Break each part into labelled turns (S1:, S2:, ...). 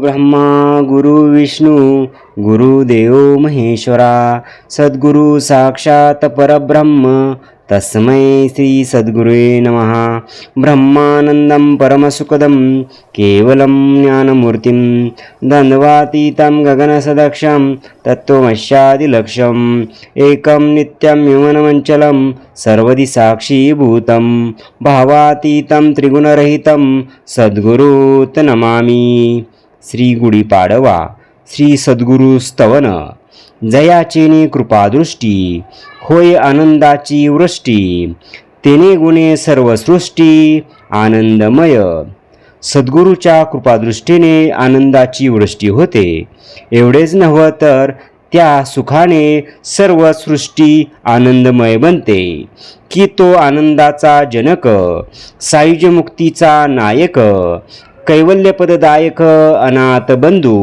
S1: ब्रह्मा गुरु विष्णू गुरुदेव महेश्वरा सद्गुरु साक्षात परब्रह्म तस्मै श्री सद्गुरुवे नमः। ब्रह्मानन्दं परमसुखदं केवलं ज्ञानमूर्तिं दन्वातीतं गगनसदक्षं तत्त्वमश्यादिलक्ष्यम् एकं नित्यं युवनमञ्चलं सर्वदि साक्षीभूतं भावातीतं त्रिगुणरहितं सद्गुरुत नमामि। श्री गुढीपाडवा श्री सद्गुरु स्तवन जयाचेने कृपादृष्टी होय आनंदाची वृष्टी तेने गुणे सर्व सृष्टी आनंदमय. सद्गुरूच्या कृपादृष्टीने आनंदाची वृष्टी होते. एवढेच नव्ह तर त्या सुखाने सर्व सृष्टी आनंदमय बनते. की तो आनंदाचा जनक सायुजमुक्तीचा नायक कैवल्यपददायक अनाथ बंधू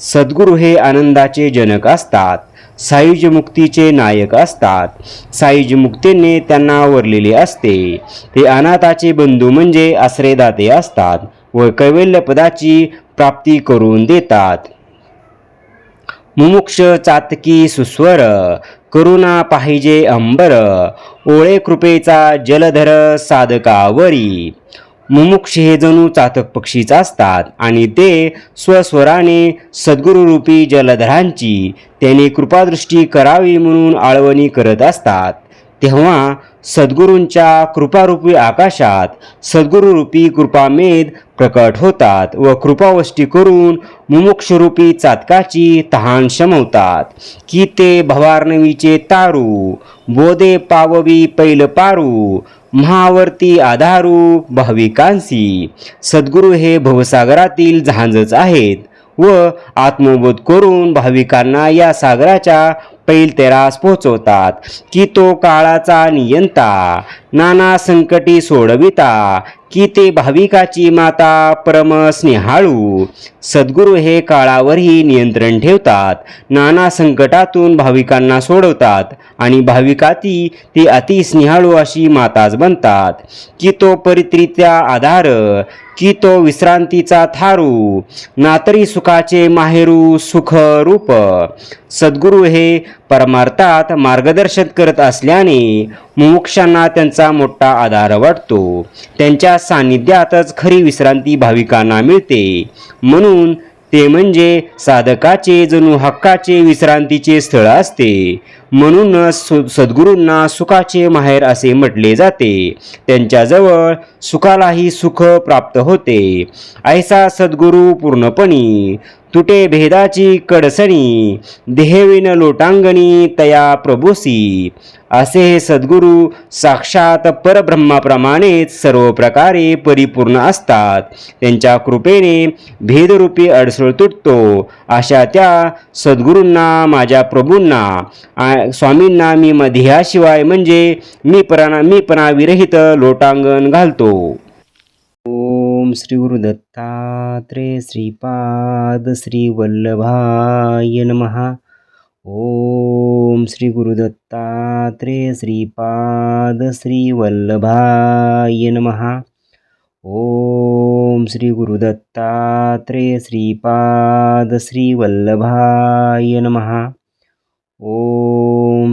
S1: सद्गुरू हे आनंदाचे जनक असतात साईज मुक्तीचे नायक असतात. साईज मुक्तींनी त्यांना वरलेले असते. ते अनाथाचे बंधू म्हणजे आश्रयदाते असतात व कैवल्यपदाची प्राप्ती करून देतात. मुमुक्ष चातकी सुस्वर करुणा पाहिजे अंबर ओळे कृपेचा जलधर साधकावरी मुमुक्ष हे जणू चातक पक्षीच असतात आणि ते स्वस्वराने सद्गुरुरूपी जलधरांची त्याने कृपादृष्टी करावी म्हणून आळवणी करत असतात. तेव्हा सद्गुरूंच्या कृपारूपी आकाशात सद्गुरुरूपी कृपामेध प्रकट होतात व कृपावष्टी करून मुमुक्षरूपी चातकाची तहान शमवतात. की ते भवार्णवीचे तारू बोधे पाववी पैल पारू महावर्ती आधारू भाविकांसी. सद्गुरू हे भवसागरातील झांजच आहेत व आत्मबोध करून भाविकांना या सागराच्या पैल तेरास पोहोचवतात की तो काळाचा नियंता. नाना संकटी सोडविता की ते भाविकाची माता परम स्नेहाळू सद्गुरू हे काळावरही नियंत्रण ठेवतात नाना संकटातून भाविकांना सोडवतात आणि भाविकाती ते अति स्नेहाळू अशी माताच बनतात. की तो परित्रित्या आधार की तो विश्रांतीचा थारू नातरी सुखाचे माहेरू सुख रूप सद्गुरू हे परमार्थात मार्गदर्शन करत असल्याने मुमुक्षांना त्यांचा मोठा आधार वाटतो. त्यांच्या सान्निध्यातच खरी विश्रांती भाविकांना मिळते. म्हणून ते म्हणजे साधकाचे जणू हक्काचे विश्रांतीचे स्थळ असते. म्हणूनच सद्गुरूंना सुखाचे माहेर असे म्हटले जाते. त्यांच्याजवळ सुखालाही सुख प्राप्त होते. ऐसा सद्गुरू पूर्णपणी तुटे भेदाची कडसणी देहविन लोटांगणी तया प्रभूसी. असे हे सद्गुरू साक्षात परब्रह्माप्रमाणेच सर्व प्रकारे परिपूर्ण असतात. त्यांच्या कृपेने भेदरूपी अडसळ तुटतो. अशा त्या सद्गुरूंना माझ्या प्रभूंना आ- स्वामींना मी ध्येयाशिवाय म्हणजे मी पराना मी पणा लोटांगण घालतो. ओम श्री गुरुदत्तात्रे श्रीपाद श्री वल्लभाय महा ओम श्री गुरुदत्तात्रे श्रीपाद श्री वल्लभाय महा ओम श्री गुरुदत्तात्रेय श्रीपाद श्री वल्लभाय नमः.